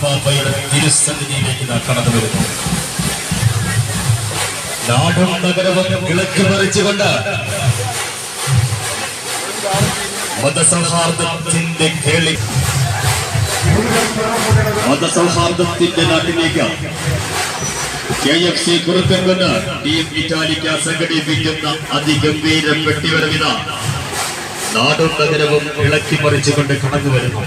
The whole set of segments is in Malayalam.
പാപ്പയുടെ തിരുസന്നിധിയിലേക്ക് നാടും നഗരവും മതസൗഹാർദ്ദത്തിന്റെ നാട്ടിലേക്ക് K F C Kurukkankunnu team ഇറ്റാലിക്ക സംഘടിപ്പിക്കുന്ന അതിഗംഭീര പെട്ടിവരവിത നാടും നഗരവും ഇളക്കി മറിച്ചുകൊണ്ട് കടന്നു വരുന്നു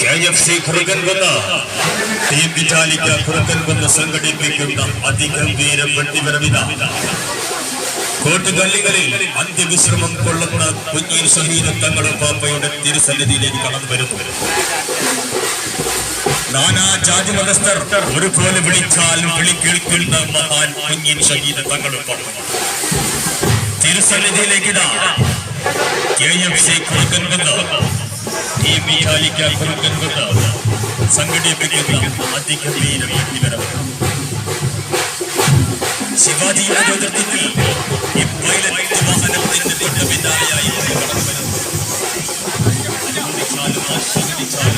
കെ എഫ് ടീം ഇറ്റാലിക്ക കുറുക്കൻകുന്ന് സംഘടിപ്പിക്കുന്ന അതിഗംഭീര പെട്ടിവരവിത കോട്ടുകല്ലുകളിൽ അന്ത്യവിശ്രമം കൊള്ളുന്ന കുഞ്ഞീർ ഷഹീദ് തങ്ങളും പാപ്പയുടെ തിരുസന്നിധിയിലേക്ക് കടന്നു വരുന്നു നാനാ ജാതി മതസ്ഥർ ഒരുപോലെ വിളിച്ചാലും വിളി കേൾക്കുന്ന മഹാൻ കുഞ്ഞീർ ഷഹീദ് തങ്ങളും പാപ്പ. തിരുസന്നിധിയിലേക്ക് കെ എഫ് സി കുറുക്കൻകുന്ന്. ഈ മീനാലിക്ക കുറുക്കൻകുന്ന് സംഘടിപ്പിക്കുന്ന അതിഗംഭീര വ്യക്തിപരം ശിവാജിയുടെ നേതൃത്വത്തിൽ ഈ പൈലറ്റ് വാഹനത്തിന്റെ പിന്നാലെയായി കടന്നു വരുന്നു അനുഭവിച്ചാലും ആസ്വദിച്ചാലും